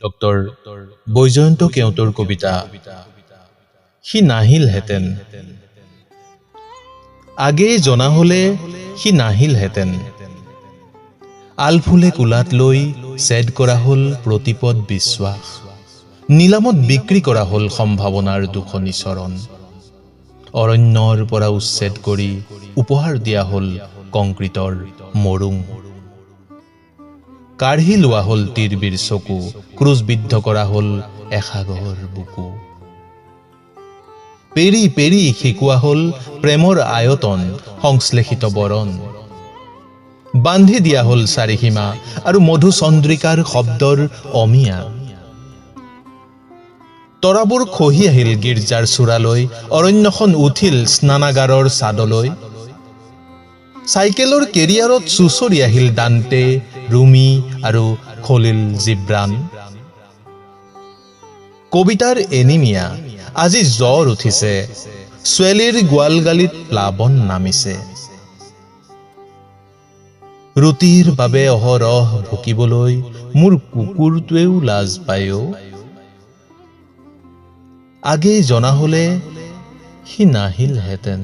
Doctor Baijayanta কেওটৰ কবিতা, সি নাহিলহেঁতেন আগেয়ে জনা হলে সি নাহিলহেঁতেন আলফুলে কোলাত লৈ ছেদ কৰা হ'ল প্ৰতিপদ বিশ্বাস। নিলামত বিক্ৰী কৰা হ'ল সম্ভাৱনাৰ দুখনি চৰণ। অৰণ্যৰ পৰা উচ্ছেদ কৰি উপহাৰ দিয়া হ'ল কংক্ৰিটৰ মৰুং। কাঢ়ি লোৱা হ'ল তীৰবীৰ চকু ক্ৰুজবিদ্ধ কৰা হ'ল এসাগৰ বুকু। পেৰি পেৰি শিকোৱা হ'ল প্ৰেমৰ আয়তন, সংশ্লেষিত বৰণ। বান্ধি দিয়া হ'ল চাৰিসীমা আৰু মধুচন্দ্ৰিকাৰ শব্দৰ অমিয়া। তৰাবোৰ খহি আহিল গীৰ্জাৰ চূড়ালৈ, অৰণ্যখন উঠিল স্নানাগাৰৰ ছাদলৈ চাইকেলৰ কেৰিয়াৰত চুচৰি আহিল দান্তে, ৰুমি আৰু খলিল জিব্ৰান। কবিতাৰ এনিমিয়া। আজি জ্বৰ উঠিছে। ছোৱালীৰ গোৱালগালিত প্লাৱন নামিছে। ৰুটিৰ বাবে অহৰহ ভুকিবলৈ মোৰ কুকুৰটোৱেও লাজ পায়। আগেয়ে জনা হলে সি নাহিলহেঁতেন।